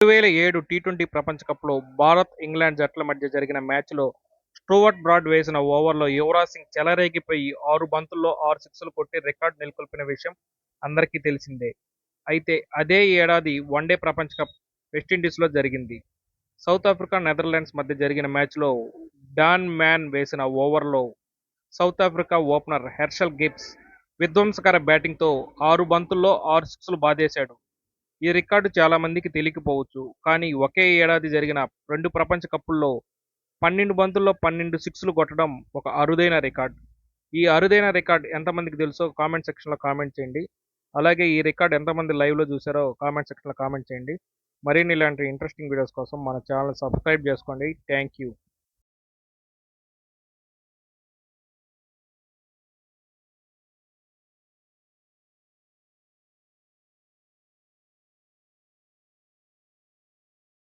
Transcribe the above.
రెండు వేల ఏడు టీ ట్వంటీ ప్రపంచ కప్లో భారత్ ఇంగ్లాండ్ జట్ల మధ్య జరిగిన మ్యాచ్లో స్టూవర్ట్ బ్రాడ్ వేసిన ఓవర్లో యువరాజ్ సింగ్ చెలరేగిపోయి ఆరు బంతుల్లో ఆరు సిక్స్లు కొట్టి రికార్డు నెలకొల్పిన విషయం అందరికీ తెలిసిందే. అయితే అదే ఏడాది వన్డే ప్రపంచ కప్ వెస్టిండీస్లో జరిగింది. సౌత్ ఆఫ్రికా నెదర్లాండ్స్ మధ్య జరిగిన మ్యాచ్లో డాన్ మ్యాన్ వేసిన ఓవర్లో South Africa opener Herschelle Gibbs విధ్వంసకర బ్యాటింగ్తో ఆరు బంతుల్లో ఆరు సిక్స్లు బాధేశాడు ఈ రికార్డు చాలా మందికి తెలియకపోవచ్చు. కానీ ఒకే ఏడాది జరిగిన రెండు ప్రపంచ కప్పుల్లో పన్నెండు బంతుల్లో పన్నెండు సిక్స్లు కొట్టడం ఒక అరుదైన రికార్డ్. ఈ అరుదైన రికార్డ్ ఎంతమందికి తెలుసో కామెంట్ సెక్షన్లో కామెంట్ చేయండి. అలాగే ఈ రికార్డ్ ఎంతమంది లైవ్లో చూసారో కామెంట్ సెక్షన్లో కామెంట్ చేయండి. మరిన్ని ఇలాంటి ఇంట్రెస్టింగ్ వీడియోస్ కోసం మన ఛానల్ సబ్స్క్రైబ్ చేసుకోండి. Thank you.